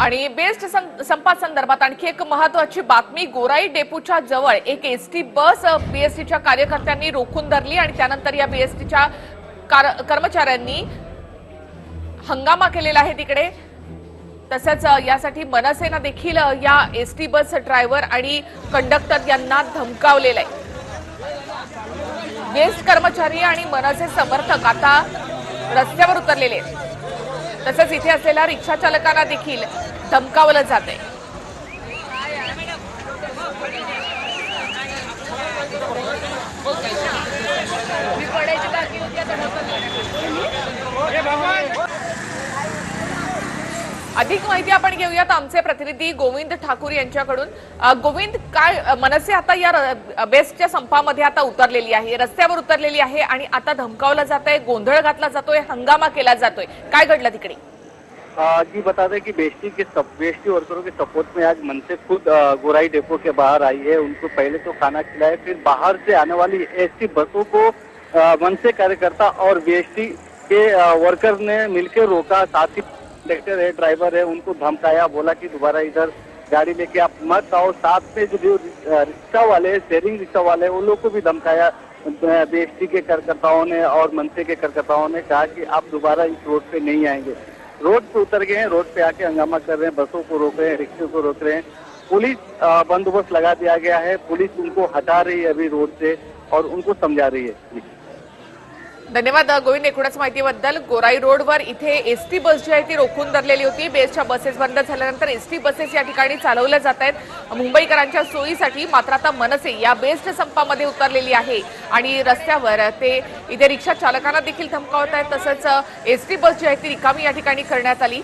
आणि बेस्ट सं- संपासंदर्भात आणखी एक महत्वाची बातमी गोराई डेपूच्या जवळ एक एसटी बस बीएसटीच्या कार्यकर्त्यांनी रोखून धरली आणि त्यानंतर या बीएसटीच्या कर्मचाऱ्यांनी हंगामा केलेला आहे तिकडे. तसंच यासाठी मनसेना देखील या एसटी बस ड्रायव्हर आणि कंडक्टर यांना धमकावलेलं आहे. बेस्ट कर्मचारी आणि मनसे समर्थक आता रस्त्यावर उतरलेले आहेत. तसंच इथे असलेल्या रिक्षा चालकांना देखील धमकावलं जात आहे अधिक माहिती आपण घेऊयात. आमचे प्रतिनिधी गोविंद ठाकूर यांच्याकडून. गोविंद काय मनसे आता या बेस्टच्या संपामध्ये आता उतरलेली आहे. रस्त्यावर उतरलेली आहे आणि आता धमकावलं जात आहे गोंधळ घातला जातोय हंगामा केला जातोय. काय घडलं तिकडे? जी बता दें कि बेस्टी के सब बेस्टी वर्करों के सपोर्ट में आज मनसे खुद गोराई डेपो के बाहर आई है। उनको पहले तो खाना खिलाए फिर बाहर से आने वाली एसटी बसों को आ, मनसे कार्यकर्ता और बेस्टी के वर्कर ने मिलकर रोका। साथ ही कंडक्टर है ड्राइवर है उनको धमकाया बोला कि दोबारा इधर गाड़ी लेके आप मत आओ। साथ में जो रिक्शा वाले शेयरिंग रिक्शा वाले हैं, उन लोग को भी धमकाया। बीएसटी के कार्यकर्ताओं ने और मनसे के कार्यकर्ताओं ने कहा कि आप दोबारा इस रोड पे नहीं आएँगे। रोड पे उतर गए हैं, रोड पे आके हंगामा कर रहे हैं, बसों को रोक रहे हैं, रिक्शे को रोक रहे हैं पुलिस बंदोबस्त लगा दिया गया है, पुलिस उनको हटा रही है अभी रोड से और उनको समझा रही है। धन्यवाद गोविंद. एकूणच माहितीबद्दल गोराई रोडवर इथे एसटी बस जी आहे ती रोखून धरलेली होती. बेस्टच्या बसेस बंद झाल्यानंतर एसटी बसेस या ठिकाणी चालवल्या जात आहेत. मुंबईकरांच्या सोयीसाठी मात्र आता मनसे या बेस्ट संपामध्ये उतरलेली आहे. आणि रस्त्यावर ते इथे रिक्षा चालकांना देखील धमकावत आहेत. तसंच एसटी बस जी आहे ती रिकामी या ठिकाणी करण्यात आली.